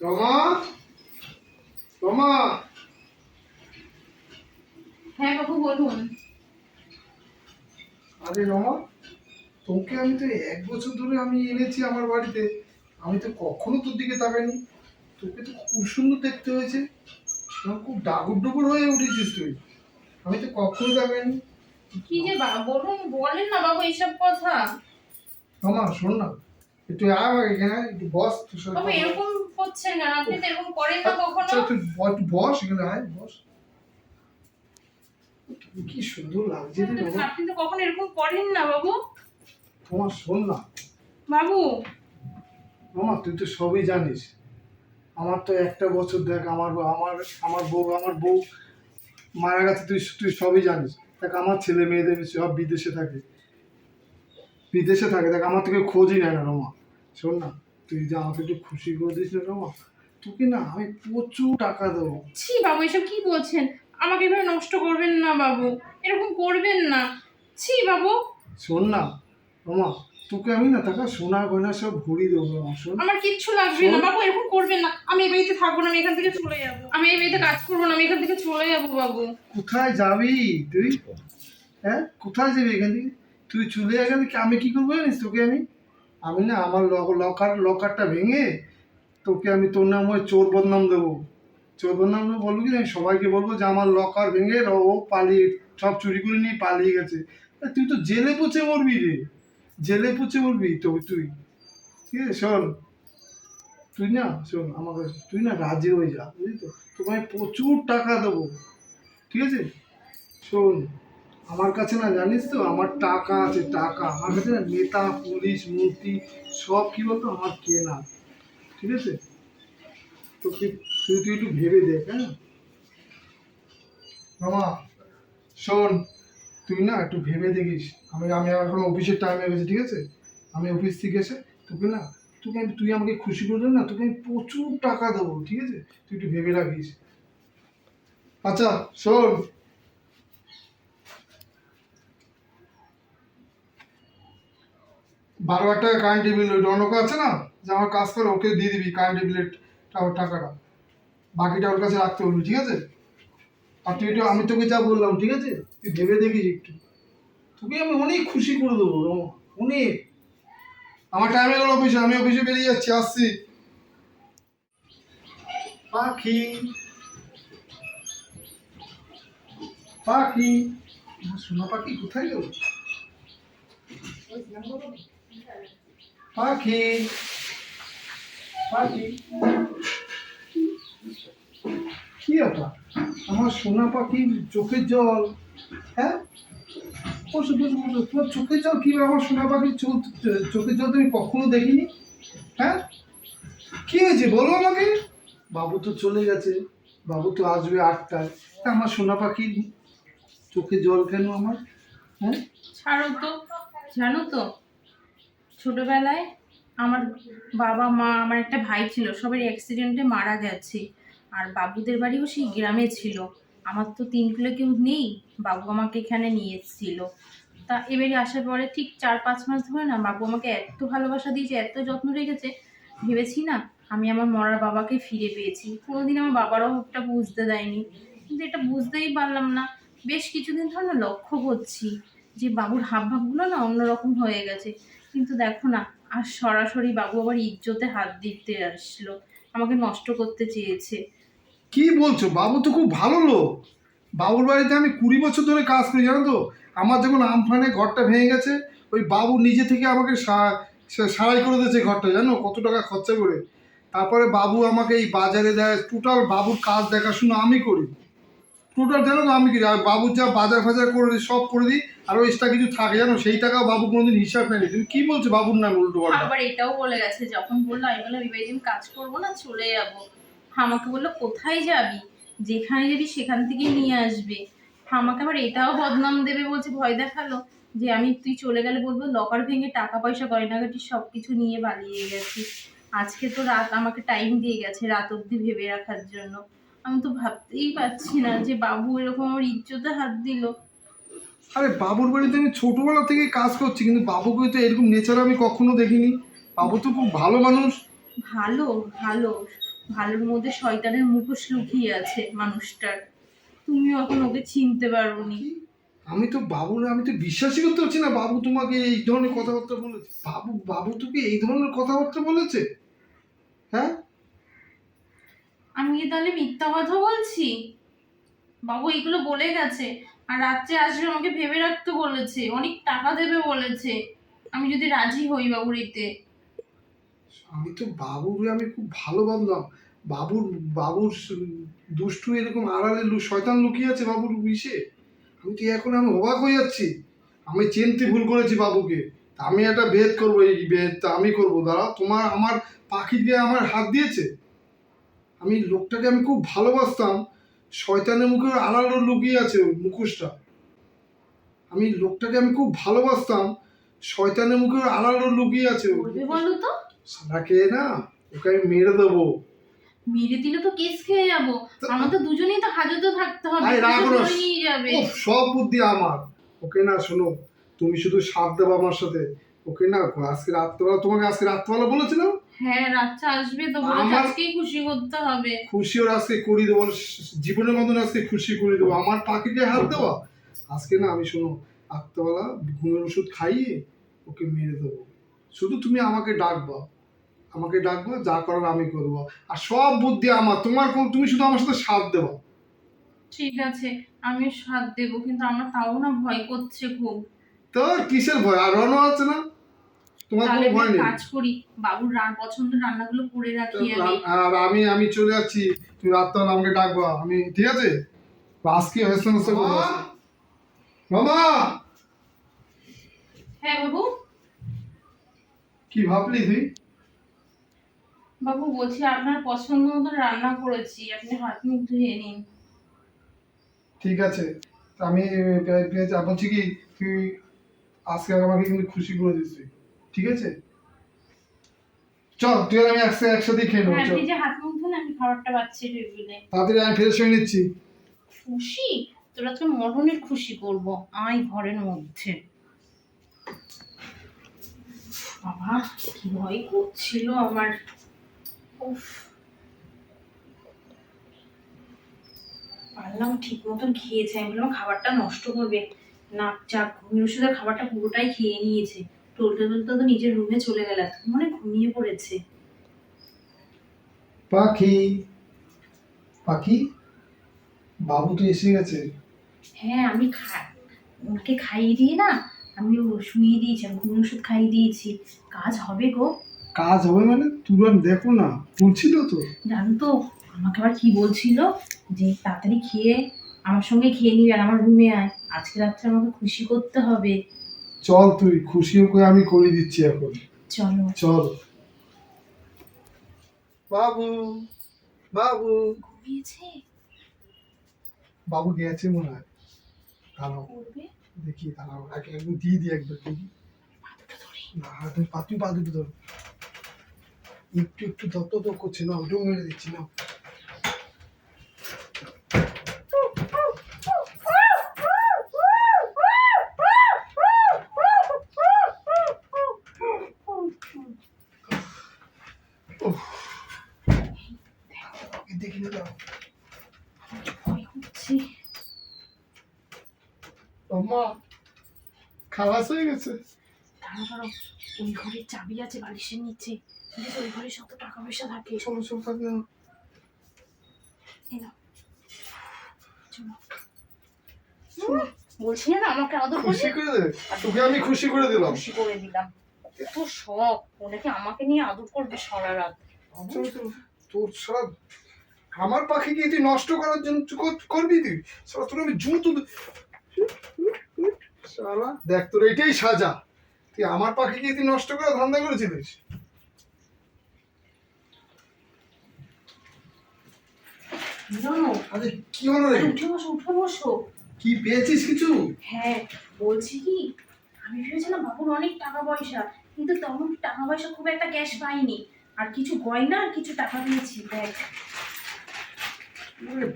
রমা রমা হ্যাঁ বাবু বলুন। আরে রমা তোকে আমি তো এক বছর ধরে আমি এনেছি আমার বাড়িতে। আমি তো কখনো তোর দিকে তাকাইনি। তোকে তো খুব সুন্দর দেখতে হয়েছে। খুব ডাগুর ডুগুর হয়ে উঠেছিস তুই। আমি তো কখনো তাকাইনি। কি যে বা- বলুন বলেন না বাবু এইসব কথা। রমা শোন না। একটু আয় আমার এখানে একটু বস বাবু এরকম করছেন কেন আপনি তো এরকম করেন না কখনো আচ্ছা তুই একটু বস এখানে আয় বস। কি সুন্দর লাগছে রে রমা আপনি তো কখনো এরকম করেন না বাবু। তোমার শোন না। বাবু। মামা তুই তো সবই জানিস। আমার তো একটা বছর দেখ আমার আমার আমার বউ আমার বউ মারা গেছে তুই তুই সবই জানিস। দেখ আমার ছেলে মেয়েদের সব বিদেশে থাকে। বিদেশে থাকে। দেখ আমার থেকে খোঁজই নেয় না রমা শোন না তুই যে আমাকে একটু খুশি করে দিস না রমা তোকে না আমি প্রচুর টাকা দেবো। ছি বাবু এসব কি বলছেন? আমাকে এভাবে নষ্ট করবেন না বাবু এরকম করবেন না। ছি বাবু। শোন না রমা তোকে আমি না টাকা সোনা গয়না সব ভরিয়ে দেবো শোন। আমার কিচ্ছু লাগবে না বাবু এরকম করবেন না। আমি এই বাড়িতে থাকব না আমি এখান থেকে চলে যাব। আমি এই বাড়িতে কাজ করব না আমি এখান থেকে চলে যাব বাবু। কোথায় যাবি তুই? হ্যাঁ কোথায় যাবি এখান থেকে? তুই চলে এখান থেকে আমি কি করব জানিস তোকে আমি? আমি না আমার লকার লকারটা ভেঙে তোকে আমি তোর নাম ওই চোর বদনাম দেবো। চোর বদনাম বলব কি, আমি সবাইকে বলব যে আমার লকার ভেঙে ও পালিয়ে, সব চুরি করে নিয়ে পালিয়ে গেছে। তুই তো জেলে পচে মরবি রে। জেলে পচে মরবি তো তুই। ঠিক আছে শোন। তুই না, শোন আমাকে তুই না রাজি হয়ে যা, বুঝলি তো? আমি প্রচুর টাকা দেবো। ঠিক আছে? শোন। আমার কাছে না, জানিস তো, আমার টাকা আছে, টাকা। আমার কাছে না, নেতা, পুলিশ মন্ত্রী সব কি বলতো, আমার কেনা। ঠিক আছে? তো তুই তুই একটু ভেবে দেখ হ্যাঁ? মামা, শোন, তুই না একটু ভেবে দেখিস। আমি আমি এখন অফিসের টাইমে গেছি, ঠিক আছে? আমি অফিস থেকে এসে তোকে না, তোকে আমি, তুই আমাকে খুশি করে দে না, তোকে আমি প্রচুর টাকা দেবো, ঠিক আছে? তুই একটু ভেবে রাখিস। আচ্ছা শোন বারো হাজার টাকা কারেন্ট বিল ওই রনক আছে না? যে আমার কাজ করে ওকে দিয়ে দিবি কারেন্ট বিলের টাকাটা। বাকিটা ওর কাছে রাখতে বলবি, ঠিক আছে? আর তুই একটু আমি তোকে যা বললাম, ঠিক আছে? তুই ভেবে দেখিস একটু। তোকে আমি অনেক খুশি করে দেবো অনেক। আমার টাইমে গেল অফিসে, আমি অফিসে বেরিয়ে যাচ্ছি, আসছি। পাখি। পাখি। সোনা পাখি কোথায় গেল? পাখি। পাখি। কি ব্যাপার আমার সোনা পাখি, চোখের জল হ্যাঁ? তোমার চোখের জল কি আমার সোনা পাখির চোখ চোখের জল তুমি কখনো দেখিনি? হ্যাঁ? কি হয়েছে? বলো আমাকে। বাবু তো চলে গেছে। বাবু তো আসবে আটটায়। আমার সোনা পাখির চোখে জল কেন আমার? হ্যাঁ? ছাড়ো তো। জানো তো ছোটবেলায় আমার বাবা, মা, আমার একটা ভাই ছিল, সবাই অ্যাক্সিডেন্টে মারা গেছে। আর বাবুদের বাড়িও সেই গ্রামে ছিল। আমার তো তিন কিলো কেউ নেই, বাবু আমাকে এখানে নিয়ে এসেছিল। তা এবারে আসার পরে ঠিক চার পাঁচ মাস ধরে না, বাবু আমাকে এত ভালোবাসা দিয়েছে, এত যত্ন রেখেছে, ভেবেছি না আমি আমার মরার বাবাকে ফিরে পেয়েছি। কোনোদিন আমার বাবারাও ওটা বুঝতে দেয়নি। কিন্তু এটা বুঝতেই পারলাম না। বেশ কিছুদিন ধরে না লক্ষ্য করছি যে বাবুর হাবভাবগুলো না অন্যরকম হয়ে গেছে। কিন্তু দেখো না, আর সরাসরি বাবু আবার ইজ্জতে হাত দিতে আসলো। আমাকে নষ্ট করতে চেয়েছে। কি বলছো? বাবু তো খুব ভালো লোক। বাবুর বাড়িতে আমি কুড়ি বছর ধরে কাজ করি, জানো তো? আমার যখন আমফানে ঘরটা ভেঙে গেছে, ওই বাবু নিজে থেকে আমাকে সারাই করে দিয়েছে ঘরটা, জানো? কত টাকা খরচা করে। তারপরে বাবু আমাকে এই বাজারে দেয়, টোটাল বাবুর কাজ দেখাশুনো আমি করি। টোটাল জানো তো আমি আর বাবুর যা বাজার ফাজার করে দিই, সব করে দিই, আর ওই এক্সট্রা কিছু থাকে জানো? সেই টাকাও বাবু কোনোদিন হিসাব নেয়নি। তুমি কি বলছো বাবুর নাম উল্টো পাল্টা? আবার এটাও বলে গেছে, যখন বলল আমি বললাম, এবার দিন কাজ করব না, চলে যাব। আমাকে বলল, কোথায় যাবি? যেখানে যাবি সেখান থেকেই নিয়ে আসবে। আমাকে আবার এটাও বদনাম দেবে বলছে, ভয় দেখাল যে আমি তুই চলে গেলে বলব লকার ভেঙে টাকা পয়সা গয়নাগাটি সব কিছু নিয়ে পালিয়ে গেছি আজকে তো রাত আমাকে টাইম দিয়ে গেছে, রাত অবধি ভেবে রাখার জন্য। আমি তো ভাবতেই পারছি না যে বাবু এরকম আমার ইজ্জতে হাত দিল। আরে বাবুর বাড়িতে আমি ছোটবেলা থেকে কাজ করছি কিন্তু বাবুকে তো এরকম নেচার আমি কখনো দেখিনি। বাবু তো খুব ভালো মানুষ। ভালো ভালো। ভালোর মধ্যে শয়তানের মুখোশ লুকিয়ে আছে মানুষটার। তুমিও এখন ওকে চিনতে পারোনি। আমি তো বাবুর আমি তো বিশ্বাসই করতে পারছি না বাবু তোমাকে এই ধরনের কথাবার্তা বলেছে। বাবু বাবু তোকে এই ধরনের কথাবার্তা বলেছে? হ্যাঁ? আমি তাহলে মিথ্যা কথা বলছি? বাবু এগুলো বলে গেছে। আর রাত্রে আসবে আমাকে ভেবে রাখতে বলেছে। অনেক টাকা দেবে বলেছে। আমি যদি রাজি হই বাবুর এতে। আমি তো বাবুর আমি খুব ভালো ভাবলাম বাবুর বাবুর দুষ্টু এরকম আড়ালে শয়তান লুকিয়ে আছে বাবুর বিষে। আমি তো এখন আমি অবাক হয়ে যাচ্ছি? আমি চিনতে ভুল করেছি বাবুকে। আমি একটা ভেদ করব, এই ভেদটা আমি করব। দাঁড়া তোমার আমার পাখির গায়ে আমার হাত দিয়েছে? আমি লোকটাকে আমি খুব ভালোবাসতাম। শয়তানের মুখে আড়ালে লুকিয়ে আছে মুখোশটা। আমি লোকটাকে আমি খুব ভালোবাসতাম। শয়তানের মুখে আড়ালে লুকিয়ে আছে বলো তো? সারা খেয়ে না ওকে আমি মেরে দেবো। মেরে দিলে তো কেস খেয়ে যাব। আমার তো দুজনেই তো হাজতে থাকতে হবে সব বুদ্ধি আমার। ওকে না শোনো তুমি শুধু সাথ দেবো আমার সাথে। ওকে না আজকে রাত্রেবেলা তোমাকে আজকে রাত্রেবেলা বলেছিলাম? হ্যাঁ রাতটা আসবে তো আজকেই খুশি করতে হবে। খুশি ওর আজকে করি দেবো জীবনের মতন আজকে খুশি করে দেবো। আমার পাখিকে হাত দেওয়া? আজকে না আমি শোনো রাত্রেবেলা ঘুমের ওষুধ খাইয়ে ওকে মেরে দেবো। শুধু তুমি আমাকে ডাকবা। আমাকে ডাকবা যা করার আমি করব। আর সব বুদ্ধি আমার তোমার কোন- তুমি শুধু আমার সাথে সাথ দেবা। ঠিক আছে আমি সাথ দেবো কিন্তু আমার তাও না ভয় করছে খুব। তোর কিসের ভয়? আর রনও আছে না? তোমার কোনো ভয় নেই। কাজ করি বাবুর রান পছন্দের রান্নাগুলো করে রাখি আমি আর আমি আমি চলে যাচ্ছি তুমি আমাকে ডাকবা। আমি ঠিক আছে? আজকে হয়েছে না মামা হ্যাঁ বাবু? কি ভাবলি তুই? বাবু বলছি আপনার পছন্দ মতো রান্না করেছি আপনি হাত মুখ ধুয়ে নিন। ঠিক আছে। তা আমি বলছি কি তুই আজকে আমাকে কিন্তু খুশি করে দিস তুই। ঠিক আছে? চল তুই আর আমি একসাথে একসাথে খেয়ে নেব হ্যাঁ চল। যে হাত মুখ ধুন আমি খাবারটা টেবিলে। তাড়াতাড়ি আমি ফ্রেশ হয়ে নিচ্ছি। খুশি? তোরা তো মরণের খুশি করব আয় ঘরের মধ্যে। বাবা কি ভয় করছিল আমার। উফ। পারলাম ঠিক মতন খেয়েছে আমি বললাম খাবারটা নষ্ট করবে না যাক ঘুমিয়ে ওষুধের খাবারটা পুরোটাই খেয়ে নিয়েছে। টলতে টলতে তো নিজের রুমে চলে গেল মনে ঘুমিয়ে পড়েছে। পাখি পাখি? বাবু তো এসে গেছে। হ্যাঁ আমি খা ওনাকে খাইয়ে দিয়ে না আমি ও শুইয়ে দিয়েছি আমি ঘুম ওষুধ খাইয়ে দিয়েছি। কাজ হবে গো। কাজ হবে মানে? তুই দেখো না তুলছিল তো। জানো তো আমাকে আবার কি বলছিল? যে তাড়াতাড়ি খেয়ে আমার সঙ্গে খেয়ে নিবি আর আমার রুমে আয়। আজকে রাত্রে আমাকে খুশি করতে হবে। চল তুই খুশি করে আমি করে দিচ্ছি এখন। চলো। চল। বাবু বাবু। ঘুমিয়েছে? বাবু গেছে মনে হয়। দাঁড়াও দেখি দাঁড়াও আগে একদম দিয়ে দিই একবার দেখি। না তুমি পা তুই পা দুটো ধরো। একটু একটু দত্ত তো করছে না ওটাও মেরে দিচ্ছি না উফ। দেখি না দাও ভয় করছে মা দাঁড়া দাঁড়াও ওই ঘরের চাবি আছে বালিশের নিচে। ওই ঘরে শত টাকা পয়সা থাকে চলো। চলো বলছি না আমাকে আদর খুশি করে দে। তোকে আমি খুশি করে দিলাম। খুশি করে দিলাম। কত শখ ওনাকে আমাকে নিয়ে আদর করবে সারা রাত। তোর সব আমার পাখিকে তুই নষ্ট করার জন্য করবি তুই? সারা তোর আমি জুতো শালা দেখ তোর এটাই সাজা। তুই আমার পাখিকে তুই নষ্ট করার ধান্দা করেছিলিস। আরে কি হলো রে? উঠে বসো উঠে বসো। কি পেয়েছিস কিছু? হ্যাঁ বলছি কি আমি ভেবেছিলাম বাবুর অনেক টাকা পয়সা কিন্তু তেমন টাকা পয়সা খুব একটা ক্যাশ পাইনি। আর কিছু গয়না আর কিছু টাকা পেয়েছি দেখ।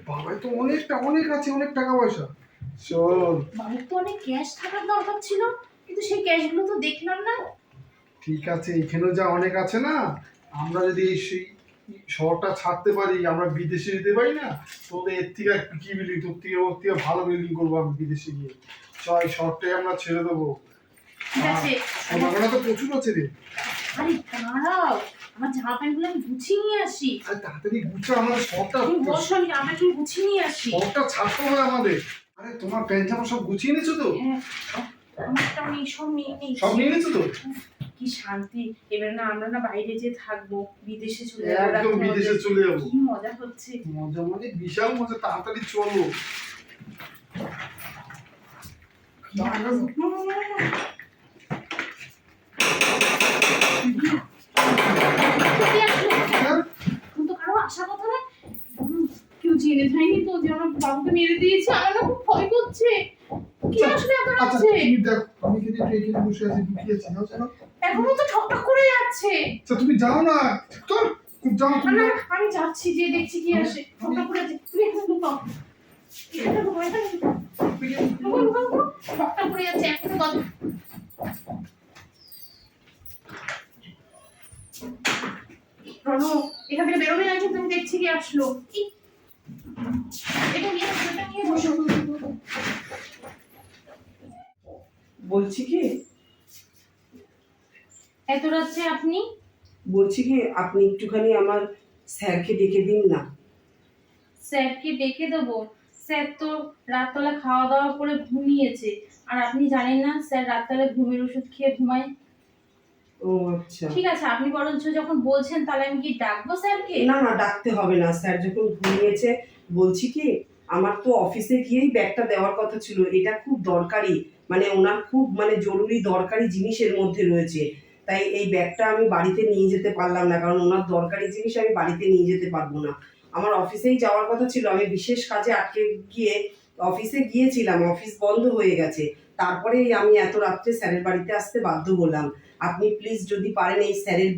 বাবা তো অনেকটা অনেক আছে অনেক টাকা পয়সা। চল। বাবুর তো অনেক ক্যাশ থাকার দরকার ছিল কিন্তু সেই ক্যাশগুলো তো দেখলাম না। ঠিক আছে এখানেও যা অনেক আছে না আমরা যদি সেই শহরটা ছাড়তে পারি আমরা বিদেশে যেতে পারি না তোদের এর থেকে কি বিল্ডিং তোর থেকে ওর থেকে ভালো বিল্ডিং করব আমি বিদেশে গিয়ে। চল এই শহরটাই আমরা ছেড়ে দেবো। ঠিক আছে সোনাগোনা তো প্রচুর আছে রে। আরে দাঁড়াও আমার জামা প্যান্টগুলো আমি গুছিয়ে নিয়ে আসি। আর তাড়াতাড়ি গুছা আমাদের শহরটা তুমি বসো আমি জামা প্যান্টগুলো গুছিয়ে নিয়ে আসি। শহরটা ছাড়তে হবে আমাদের। আরে তোমার প্যান্ট জামা সব গুছিয়ে নিয়েছো তো? হ্যাঁ নেই সব নিয়ে নেই সব নিয়ে নিয়েছো তো? কি শান্তি। এবার না আমরা না বাইরে যে থাকব বিদেশে চলে যাব একদম বিদেশে চলে যাব। কি মজা হচ্ছে। মজা মানে বিশাল মজা তাড়াতাড়ি চলো? হ্যাঁ? আশা কেউ জেনে যায়নি তো যে আমার বাবুকে মেরে দিয়েছে আমার না খুব ভয় করছে। কে আসলে এত আচ্ছা রাত্রে তুমি দেখো আমি কিন্তু এখানে বসে আছি লুকিয়ে আছি? যাও যাও। এখনও তো ঠকঠক করে যাচ্ছে। আচ্ছা তুমি যাও না। চল যাও তুমি আমি যাচ্ছি যে দেখছি কি আসে। ঠকঠক করে যাচ্ছে। তুমি এখানে ঢুকাও এখানে এখানে। ঠকঠক করে যাচ্ছে এখনও এখান থেকে বেরোবে না কিন্তু আমি দেখছি কি আসলো। বলছি কি? এত রাত্রে আপনি? বলছি কি আপনি একটুখানি আমার স্যারকে ডেকে দিন না। স্যারকে ডেকে দেবো? স্যার তো রাতবেলা খাওয়া দাওয়া করে ঘুমিয়েছে। আর আপনি জানেন না স্যার রাতবেলা ঘুমের ওষুধ খেয়ে ঘুমায়। ও আচ্ছা। ঠিক আছে আপনি বরঞ্চ যখন বলছেন তাহলে আমি কি ডাকবো স্যারকে? না না ডাকতে হবে না। স্যার যখন ঘুমিয়েছে বলছি কি, আমার তো অফিসে গিয়েই ব্যাগটা দেওয়ার কথা ছিল। এটা খুব দরকারি। মানে ওনার খুব মানে জরুরি, দরকারি জিনিসের মধ্যে রয়েছে। তাই এই ব্যাগটা আমি বাড়িতে নিয়ে যেতে পারলাম না, কারণ ওনার দরকারি জিনিস আমি বাড়িতে নিয়ে যেতে পারব না। আমার অফিসেই যাওয়ার কথা ছিল। আমি বিশেষ কাজে আটকে গিয়ে অফিসে গিয়েছিলাম। অফিস বন্ধ হয়ে গেছে। তারপরে আমি এত রাত্রে স্যারের বাড়িতে আসতে বাধ্য হলাম। আপনি প্লিজ যদি পারেন এই স্যারের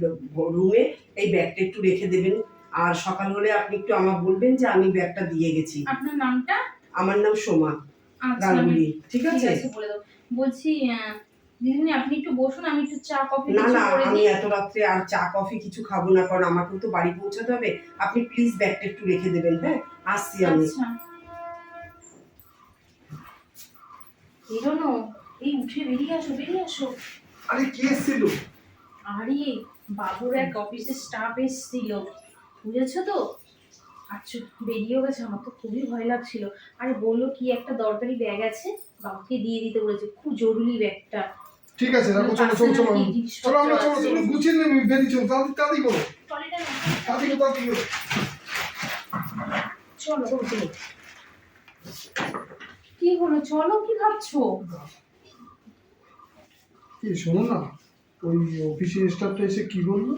রুমে এই ব্যাগটা একটু রেখে দেবেন। আর সকাল হলে আপনি একটু আমার বলবেন যে আমি ব্যাগটা দিয়ে গেছি। আপনার নামটা? আমার নাম সোমা আচ্ছা গাঙ্গুলি ঠিক ঠিক আছে? আছে বলে দাও। বলছি দিদিমণি আপনি একটু বসুন আমি একটু চা কফি না না আমি এত রাত্রে আর চা কফি কিছু খাব না কারণ আমাকেও তো বাড়ি পৌঁছাতে হবে। আপনি প্লিজ ব্যাগটা একটু রেখে দেবেন হ্যাঁ? আসছি আমি। আচ্ছা। এই উঠে বেরিয়ে আসো বেরিয়ে আসো। আরে কে এসেছিল? আরে বাবুর এক অফিসের স্টাফ এসেছিল। বুঝেছ তো? আচ্ছা বেরিয়েও গেছে। আমার তো খুবই ভয় লাগছিল। আরে বলল কি একটা দরকারি ব্যাগ আছে? বাবুকে দিয়ে দিতে বলেছে। খুব জরুরি ব্যাগটা। ঠিক আছে রাখো চলো চলো চলো চলো আমরা চলো চলো গুছিয়ে নেবে বেরিয়ে চলো তাড়াতাড়ি তাড়াতাড়ি করো। তাড়াতাড়ি করো তাড়াতাড়ি করো। চলো চলো চলো। কি হলো? চলো কি ভাবছ? কি শোনো না ওই অফিসের স্টাফটা এসে কি বলল?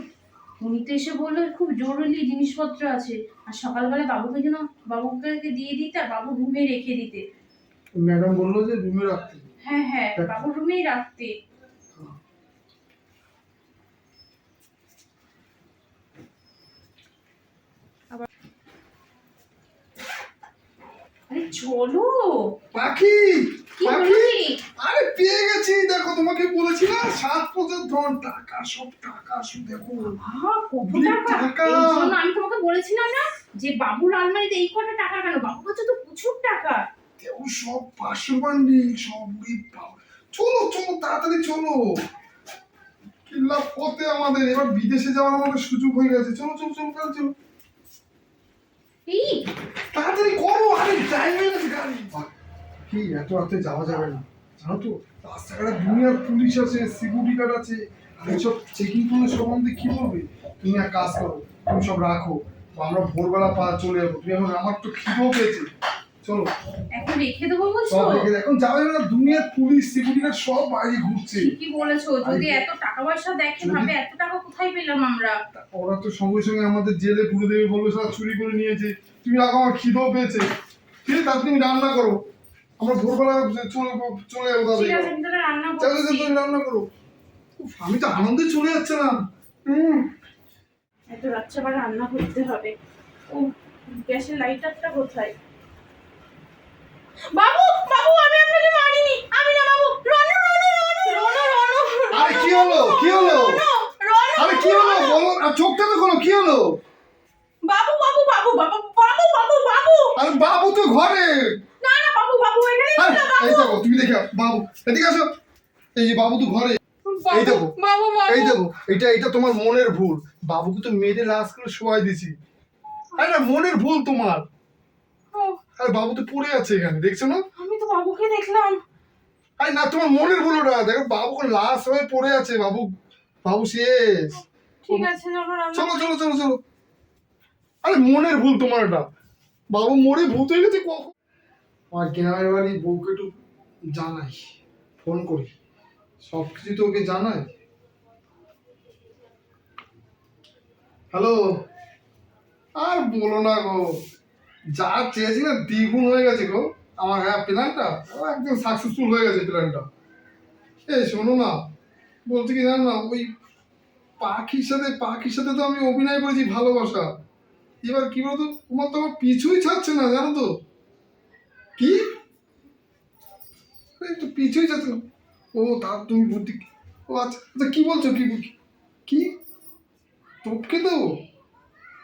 তো এসে বলল খুব জরুরি জিনিসপত্র আছে। আর সকালবেলা বাবুকে যেন বাবুকে দিয়ে দিতে আর বাবু রুমে রেখে দিতে। ম্যাডাম বলল যে রুমে রাখতে। হ্যাঁ হ্যাঁ বাবু রুমেই রাখতে। আরে চলো। পাখি পাখি? আরে পেয়ে গেছি দেখো তোমাকে বলেছি না সাত ধন টাকা সব টাকা সব দেখো। টাকা? আমি তোমাকে বলেছিলাম না যে বাবুর আলমারিতে এই কটা টাকা কেন? বাবুর কাছে তো প্রচুর টাকা। সব বান্ডি সব চলো চলো তাড়াতাড়ি চলো। কিল্লা পথে আমাদের এবার বিদেশে যাওয়ার আমাদের সুযোগ হয়ে গেছে। চলো চলো চলো চলো। এত রাতে যাওয়া যাবে না। জানো তো, রাস্তাঘাটে দুনিয়ার পুলিশ আছে সিকিউরিটি গার্ড আছে চেকিং সম্বন্ধে কি বলবে? তুমি এক কাজ করো, তুমি সব রাখো আমরা ভোরবেলা পা চলে যাব। তুমি এখন আমার তো খিদেও পেয়েছে। চলো। এখন রেখে দেবো বলছো? সব দেখে এখন যাবে না দুনিয়ার পুলিশ সিকিউরিটি গার্ড সব বাইরে ঘুরছে। ঠিকই বলেছ যদি এত টাকা পয়সা দেখে যদি- ভাবে এত টাকা কোথায় পেলাম আমরা? ওরা তো সঙ্গে সঙ্গে আমাদের জেলে পুরে দেবে বলবে সব চুরি করে নিয়েছে। তুমি রাখো আমার খিদেও পেয়েছে। ঠিক আছে তাহলে তুমি রান্না করো। আমরা ভোরবেলা চলে চলে যাব ঠিক আছে রান্না চলো করছি। তুমি রান্না করো। আমি তো আনন্দে চলে যাচ্ছিলাম। হুম। এত রাত্রে আবার রান্না করতে হবে। ও গ্যাসের লাইটারটা কোথায়? বাবু বাবু আমি আপনাকে মারিনি। আমি না বাবু। রনো রনো রনো রনো রনো। আরে কি হলো? কি হলো? রনো, আরে কি হলো? বলো চোখটা তো খোলো কি হলো? বাবু বাবু বাবু বাবু বাবু বাবু বাবু। আরে বাবু তো ঘরে। না না বাবু বাবু এখানে আরে, এই দেখো তুমি দেখো বাবু। এদিকে আসো। এই যে বাবু তো ঘরে। এই দেখো। বাবু বাবু। এই দেখো এটা এটা তোমার মনের ভুল। বাবুকে তো মেরে লাশ করে শোয়াই দিছি আরে মনের ভুল তোমার। আরে বাবু তো পড়ে আছে এখানে দেখছ না? আমি তো বাবুকে দেখলাম। আরে না তোমার মনের ভুল ওটা দেখো বাবু লাশ হয়ে পড়ে আছে বাবু বাবু শেষ। ঠিক আছে চলো চলো চলো চলো আরে মনের ভুল তোমার এটা। বাবু মরে ভূত হয়ে গেছে কখন? আমার গ্রামের বাড়ি বউকে একটু জানাই ফোন করি। সব কিছু তো ওকে জানাই। হ্যালো আর বলো না গো। যা চেয়েছি না দ্বিগুণ হয়ে গেছে গো। আমার হ্যাঁ প্ল্যানটা একদম সাকসেসফুল হয়ে গেছে প্ল্যানটা এই শোনো না, বলতে কি জানো না, ওই পাখির সাথে পাখির সাথে তো আমি অভিনয় করেছি ভালোবাসা। এবার কি বলতো, তোমার তো আমার পিছুই ছাড়ছে না, জানো তো। কি? তো পিছুই ছাড়ছে না। ও, তার তুমি বুদ্ধি ও আচ্ছা আচ্ছা কি বলছো? কি কি? টপকে দেবো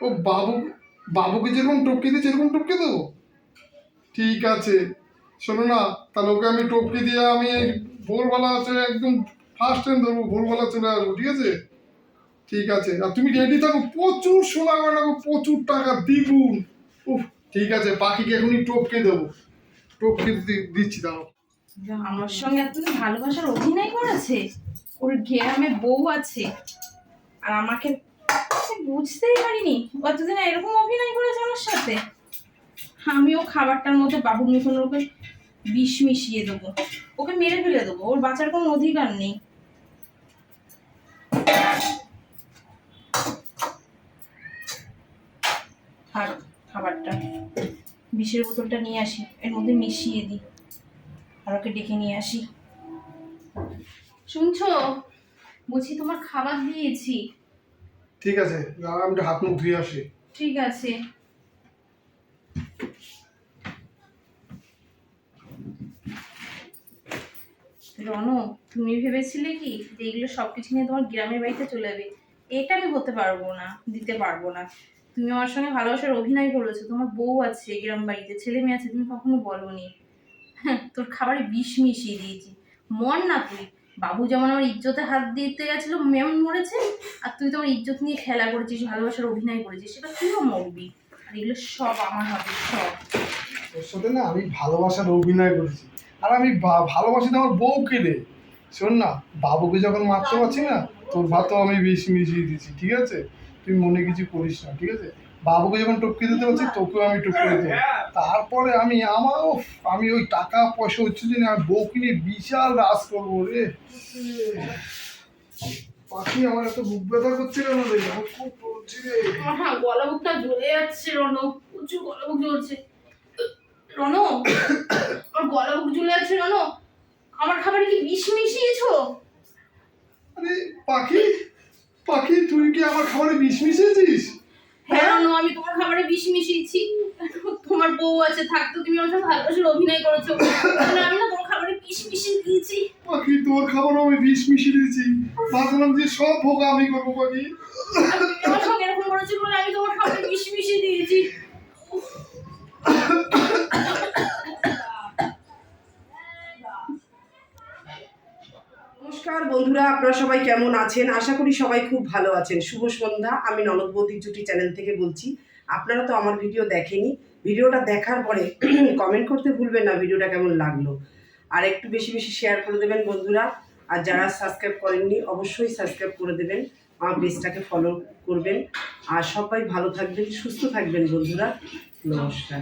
ও বাবু বাবুকে যেরকম টপকে দিয়েছে এরকম টপকে দেবো? ঠিক আছে। শোনো না, তাহলে ওকে আমি টপকে দিয়ে আমি ভোরবেলা আছে একদম ফার্স্ট টাইম ধরবো, ভোরবেলা চলে আসব, ঠিক আছে? ঠিক আছে। আর তুমি রেডি থাকো, প্রচুর সোনা গয়না প্রচুর টাকা, দ্বিগুণ। উফ, ঠিক আছে পাখিকে এখনই টপকে দেবো। টপকে দিচ্ছি, দাঁড়াও। আমার সঙ্গে এতদিন ভালোবাসার অভিনয় করেছে? ওর গ্রামে বউ আছে, আর আমাকে সে বুঝতেই পারিনি। কতদিন এরকম অভিনয় করেছে আমার সাথে। আমিও খাবারটার মধ্যে বাবুর মতন ওকে বিষ মিশিয়ে দেবো। ওকে মেরে ফেলে দেবো। ওর বাঁচার কোনো অধিকার নেই। খাবারটা। বিষের বোতলটা নিয়ে আসি। এর মধ্যে মিশিয়ে দিই। আর ওকে ডেকে নিয়ে আসি। শুনছো? বলছি তোমার খাবার দিয়েছি। ঠিক আছে আমি হাত মুখ ধুয়ে আসি। ঠিক আছে। রনো, তুমি ভেবেছিলে কি যে এগুলো সব কিছু নিয়ে তোমার গ্রামের বাড়িতে চলে যাবে? এটা আমি হতে পারব না, দিতে পারব না। তুমি আমার সঙ্গে ভালোবাসার অভিনয় করেছ, তোমার বউ আছে গ্রাম বাড়িতে, ছেলে মেয়ে আছে, তুমি কখনো বলনি। হ্যাঁ তোর খাবারে বিষ মিশিয়ে দিয়েছি। মন না তুই। বাবু যেমন আমার ইজ্জতে হাত দিতে গেছিল মেমন মরেছে। আর তুই তোমার ইজ্জত নিয়ে খেলা করেছিস, ভালোবাসার অভিনয় করেছিস, সেটা তুইও মরবি। আর এগুলো সব আমার হবে সব। তোর সাথে না আমি ভালোবাসার অভিনয় করেছি। আর আমি ভালোবাসি তো আমার বউকে রে। শোন না, বাবুকে যখন মারতে পারছি না, তোর ভাতও আমি বেশি মিশিয়ে দিয়েছি, ঠিক আছে? তুই মনে কিছু করিস না, ঠিক আছে? বাবুকে যখন টপকে দিতে পারছি তোকেও আমি টপকে দিতে। তারপরে আমি আমার উফ, আমি ওই টাকা পয়সা হচ্ছে যে না বউকে নিয়ে বিশাল রাস করব রে। পাখি আমার এত বুক ব্যথা করছে কেন রে আমার খুব করছি রে। আমার গলা বুকটা জ্বলে যাচ্ছে রনো। প্রচুর গলা বুক জ্বলছে। রনো আমার গলা বুক জ্বলে যাচ্ছে রনো। আমার খাবারে কি বিষ মিশিয়েছো? আরে পাখি পাখি তুই কি আমার খাবারে বিষ মিশিয়েছিস? রনো আমি তোমার খাবারে বিষ মিশিয়েছি। তোমার বউ আছে থাকতো তুমি আমার সাথে ভালোবাসার অভিনয় করেছ। তাহলে আমি না তোমার খাবারে বিষ মিশিয়ে দিয়েছি। পাখি তোর খাবারে আমি বিষ মিশিয়ে দিয়েছি। ভাবলাম যে সব ভোগা আমি করব পাখি। আমার সঙ্গে এরকম করেছ বলে আমি তোমার খাবারে বিষ মিশিয়ে দিয়েছি। নমস্কার, বন্ধুরা, আপনারা সবাই কেমন আছেন? আশা করি সবাই খুব ভালো আছেন। শুভ সন্ধ্যা, আমি ননদ বৌদির জুটি চ্যানেল থেকে বলছি। আপনারা তো আমার ভিডিও দেখেনি ভিডিওটা দেখার পরে কমেন্ট করতে ভুলবেন না, ভিডিওটা কেমন লাগল। আর একটু বেশি বেশি শেয়ার করে দেবেন, বন্ধুরা। আর যারা সাবস্ক্রাইব করেননি, অবশ্যই সাবস্ক্রাইব করে দেবেন। আমার পেজটাকে ফলো করবেন। আর সবাই ভালো থাকবেন, সুস্থ থাকবেন, বন্ধুরা। নমস্কার।